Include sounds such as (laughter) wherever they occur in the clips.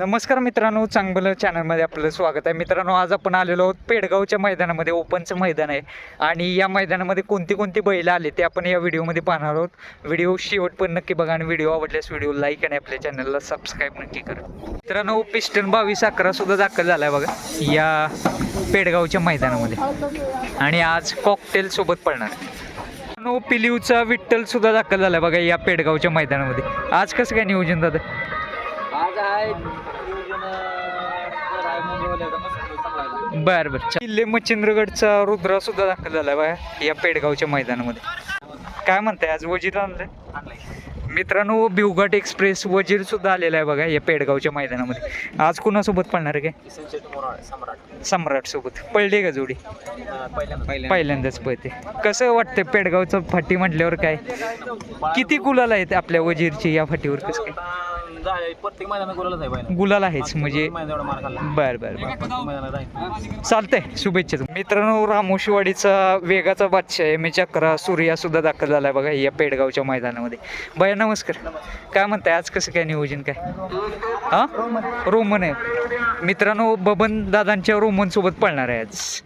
नमस्कार मित्रांनो चांगलं चॅनलमध्ये आपलं स्वागत आहे. मित्रांनो आज आपण आलेलो आहोत पेडगावच्या मैदानामध्ये ओपनचं मैदान आहे. आणि या मैदानामध्ये कोणती कोणती बैल आले ते आपण या व्हिडिओमध्ये पाहणार आहोत. व्हिडिओ शेवट पण नक्की बघा आणि व्हिडिओ आवडल्यास व्हिडिओ लाईक आणि आपल्या चॅनलला सबस्क्राईब नक्की करा. मित्रांनो पिस्टन बावीस अकरा सुद्धा दाखल झाला आहे बघा या पेडगावच्या मैदानामध्ये. आणि आज कॉकटेल सोबत पडणार आहे. मित्रांनो पिलिवचा विठ्ठल सुद्धा दाखल झाला बघा या पेडगावच्या मैदानामध्ये. आज कसं काय नियोजन दादा? आज आहे. बर बर. किल्ले मच्छिंद्रगडचा रुद्रा सुद्धा दाखल झाला बा या पेडगावच्या मैदानामध्ये. काय म्हणताय आज वजीर आणलंय. मित्रांनो भिवघाट एक्सप्रेस वजीर सुद्धा आलेला आहे बघा या पेडगावच्या मैदानामध्ये. आज कुणासोबत पळणार आहे काय? सम्राट. सोबत. पळली का जोडी? पहिल्यांदाच. पळते. कसं वाटतंय पेडगावचं फाटी म्हटल्यावर काय? किती गुलाल आहेत आपल्या वजीरची या फाटीवर कसं काय? प्रत्येक मैदानात आहे गुलाल आहेच म्हणजे बर बर बर. आहे चालतंय शुभेच्छा मित्रांनो रामोशीवाडीचा वेगाचा बादशाह एम ए चक्रा सूर्या सुद्धा दाखल झालाय बघा या पेडगावच्या मैदानामध्ये. भैया नमस्कार. काय म्हणताय आज कसं काय नियोजन काय? हा? रोमन आहे. मित्रांनो बबन दादांच्या रोमन सोबत पळणार आहे आज.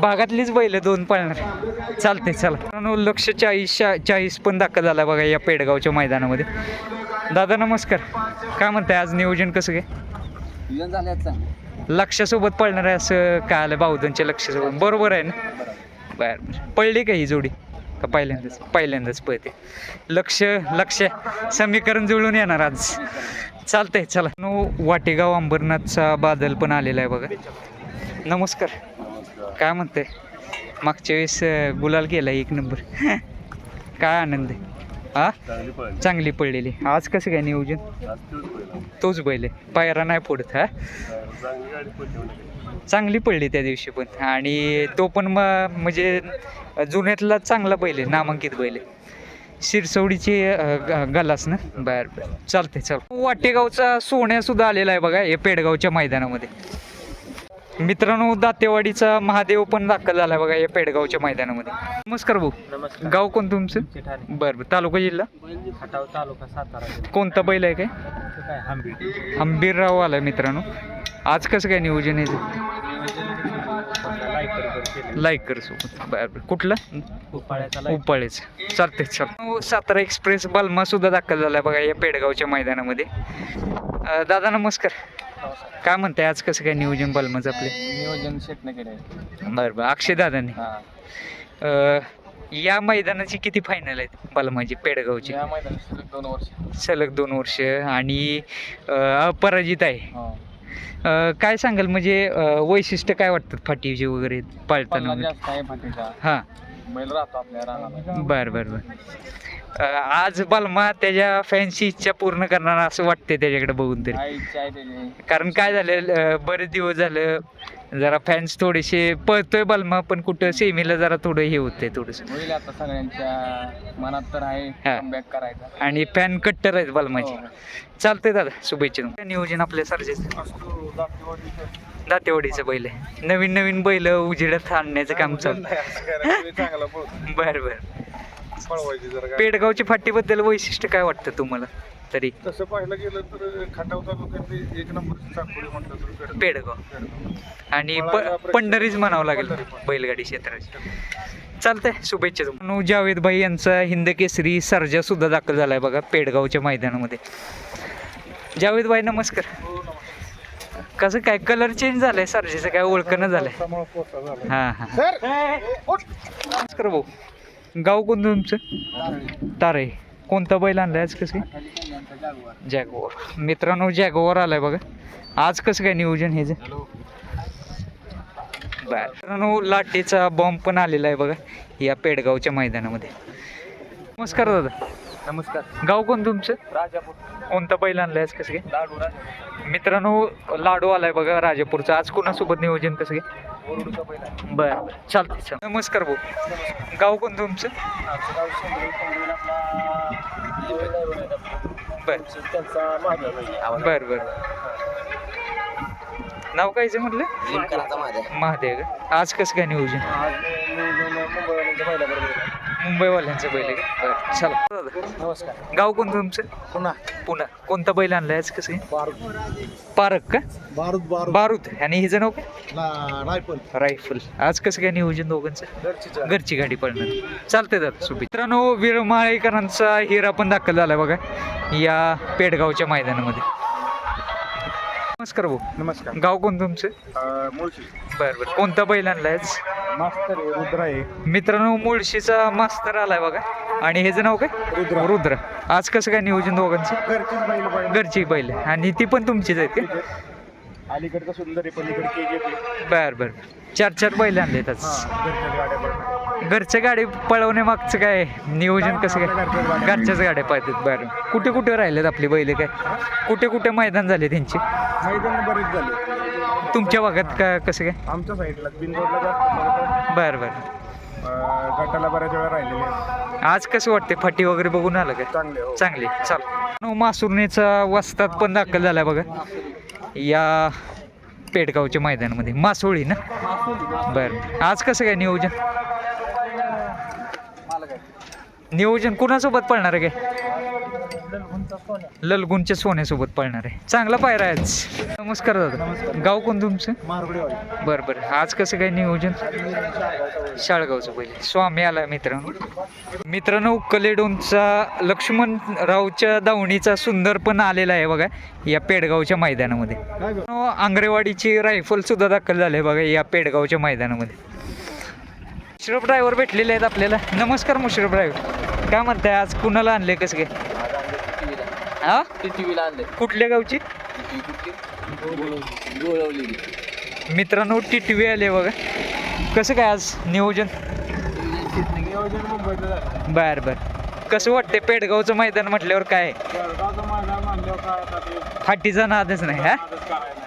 भागातलीच बैल दोन पळणार चालते चला. लक्ष चाळीस चाळीस पण दाखल झाला बघा या पेडगावच्या मैदानामध्ये. दादा नमस्कार. काय म्हणताय? आज नियोजन कसं काय? लक्षासोबत पळणार आहे असं काय आलं? बाहुधनच्या लक्षासोबत. बरोबर आहे ना? बर पळली का ही जोडी? का पहिल्यांदाच? पहिल्यांदाच पळते. लक्ष लक्ष. समीकरण जुळून येणार आज. चालतंय चला. नो वाटेगाव अंबरनाथचा बादल पण आलेला आहे बघा. नमस्कार. काय म्हणते मागच्या वेळेस गुलाल केला एक नंबर. (laughs) काय आनंद आहे? हा चांगली पडलेली आज कसं काय नियोजन? तोच बैल आहे. पायरा नाही फोडत हा? चांगली पडली त्या दिवशी पण. आणि तो पण म- म्हणजे जुन्यातला चांगला बैल आहे नामांकित बैल आहे. शिरसवडीची गलास ना? बर बर. चालते चल वाटेगावचा सोन्या सुद्धा आलेला आहे बघा हे पेडगावच्या मैदानामध्ये. मित्रांनो दातेवाडीचा महादेव पण दाखल झाला बघा या पेडगावच्या मैदानामध्ये. नमस्कार भाऊ. नमस्कार. गाव कोण तुमचं? बरं बरं. तालुका जिल्हा? खटाव तालुका सातारा जिल्हा. कोणता बैल आहे काय? ते काय हंबी आंबीरराव आला मित्रांनो. आज कसं काय नियोजन आहे? लाईक कर केले लाईक कर सोबत. बरं बरं. कुठलं? उपाळेच चालते चल सातारा एक्सप्रेस बलमा सुद्धा दाखल झाला बघा या पेडगावच्या मैदानामध्ये. अं, दादा नमस्कार. काय म्हणताय आज कसं काय नियोजन बलमाचं आपले? नियोजन शेटने केले बरं बरं. अक्षय दादाने. हा. अं, या मैदानाची किती फायनल आहेत बलमाची पेडगावची? या सलग दोन वर्ष. सलग दोन वर्ष. आणि अं, अपराजित आहे. हो. अं, काय सांगाल म्हणजे अं, वैशिष्ट्य काय वाटतात फाटीचे वगैरे पाळताना? पल्ला जास्त आहे फाटीचा. हां. बैल राहतो आपल्या रानाला बर बर बर. अं, आज बलमा त्याच्या फॅनची इच्छा पूर्ण करणार असं वाटते त्याच्याकडे बघून तरी. आई इच्छा आहे त्याची कारण काय झालं अं, बरेच दिवस झालं जरा फॅन्स थोडेसे पळतोय बलमा पण कुठं सेमीला जरा थोडं हे होतंय थोडंसं. होईल आता सगळ्यांच्या मनात तर आहे हा. बॅक करायचा. आणि फॅन कट्टर आहेत बलमाचे. हो. चालतंय दादा शुभेच्छा तुम्हाला. नियोजन आपल्या सरजेच. दातेवाडीचं. बैल आहे. नवीन नवीन बैल उजेडात आणण्याचं काम चालू. चांगला बर बर. पळवायची जरा काय पेडगावची फाटीबद्दल वैशिष्ट्य काय वाटतं तुम्हाला? तरी. तसं पाहायला गेलं तर खटाव तालुक्यातली एक नंबरची चाकोरी म्हटलं तर पेडगाव. आणि प पंढरीच म्हणावं लागेल. बैलगाडी क्षेत्राची. चालतंय शुभेच्छा तुम्हाला. जावेद भाई यांचा हिंद केसरी सर्जा सुद्धा दाखल झालाय बघा पेडगावच्या मैदानामध्ये. जावेद भाई नमस्कार. कसं काय कलर चेंज झालाय? सर्जेचं काय ओळखणं झालंय? झाला. हां हां. नमस्कार भाऊ. गाव कोणतं तुमचं? तारे. कोणता बैल आणलाय आज कसं काय? जॅगोवर मित्रांनो जॅगोवर आलाय बघा. आज कसं काय नियोजन हे जे? मित्रांनो लाटेचा बॉम्ब पण आलेला आहे बघा या पेडगावच्या मैदानामध्ये. नमस्कार दादा. नमस्कार. गाव कोण तुमचं? राजापूर. कोणता बैल आणलाय आज कसं काय? लाडू मित्रांनो लाडू आलाय बघा राजापूरचा. आज कोणासोबत नियोजन कसं काय? बर बर. चालतंय चल नमस्कार भाऊ. गाव कोण तुमचं? बर. बर बर. नाव कायचं म्हटलं? महादेव? आज कसं काय नियोजन? मुंबईवाल्यांचं बैल आहे का? बरं चला. दादा नमस्कार. गाव कोणतं तुमचं? पुन्हा पुन्हा कोणता बैल आणलाय आज कसं? आहे? बारूद. पारक का? बारूद बारूद. बारूद. आणि हिचं नाव काय? रायफल. रायफल. आज कसं काय नियोजन दोघांचं? घरची घरची गाडी पळणार. चालते दादा सुबी मित्रांनो विरमाळेकरांचा हिरा पण दाखल झालाय बघा. या पेडगावच्या मैदानामध्ये. नमस्कार भाऊ. नमस्कार. गाव कोण तुमचं? मुळशी. बरं बरं. कोणता बैल आणलाय आज? मास्तर आहे रुद्र आहे. मित्रांनो मुळशीचा मास्तर आलाय बघा. आणि ह्याचं नाव काय? रुद्र. रुद्र. आज कसं काय नियोजन दोघांचं? घरचीच बैल पाहिजे घरची बैल. आहे. आणि ती पण तुमचीच आहेत का? अलीकडचं सुंदर आहे पलीकडे के जे बर बर. चार चार बैल आणलेत आज. घरच्या गाड्या पडणार घरच्या गाडी पळवण्यामागचं काय? नियोजन कसं काय? आपल्या घरच्याच गाड्या. घरच्याच गाड्या पाहतात बरं. कुठे कुठे राहिलेत आपली बैल काय? कुठे कुठे मैदान झाले त्यांचे? मैदान बरेच झाले. तुमच्या भागात का कसं काय? आमच्या साईडला बिनरोडला जास्त बरं बरं. अं, गटाला बऱ्याच वेळा राहिलेले आहेत. आज कसं वाटते फाटी वगैरे बघून आलं काय चांगले हो. चांगली चाल. मासुरणीचा वस्तात पण दाखल झालाय बघा. या पेडगावच्या मैदानामध्ये. मासोळी ना? बरं. आज कसं काय नियोजन? नियोजन कुणासोबत पळणार आहे काय? ललगुणच्या सोन्यासोबत पळणार आहे. चांगला पायरा आहे आज. नमस्कार दादा. गाव कोण तुमचं? बरं बरं. आज कसं काय नियोजन? शाळगावचं पहिले. स्वामी आला मित्रांनो. मित्रांनो कलेडोनचा लक्ष्मणरावच्या दावणीचा सुंदर पण आलेला आहे बघा या पेडगावच्या मैदानामध्ये. आंगरेवाडीची रायफल सुद्धा दाखल झाली आहे बघा या पेडगावच्या मैदानामध्ये. मुश्रफ ड्रायव्हर भेटलेले आहेत आपल्याला. नमस्कार मुश्रफ ड्रायव्हर काय म्हणताय आज कुणाला आणले कसं काय? हा? टीव्हीला कुठल्या गावची? मित्रांनो टिटवी आले बघा. कसं काय आज नियोजन? नियोजन मुंबईचं झालं. बर बर. कसं वाटते पेडगावचं मैदान म्हटल्यावर काय? जळगावचं मैदान म्हणल्यावर काय आता ते फाटीचा नादच नाही हा? आजच काय नाही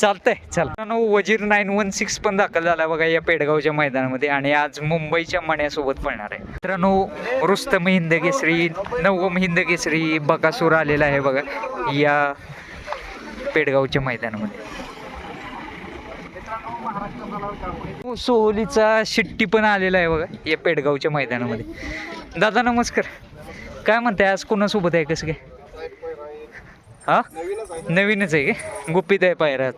चालतंय चल. वजीर नाईन वन सिक्स पण दाखल झाला बघा या पेडगावच्या मैदानामध्ये आणि आज मुंबईच्या मण्यासोबत पळणार आहे. मित्रांनो रुस्तम हिंद केसरी नवम हिंद केसरी बकासूर आलेला आहे बघा या पेडगावच्या मैदानामध्ये. हो, सोहलीचा शिट्टी पण आलेला आहे बघा या पेडगावच्या मैदानामध्ये. दादा नमस्कार. काय म्हणताय आज कोणासोबत आहे कसं काय? हा? नवीनच आहे का? गुपित आहे पायरात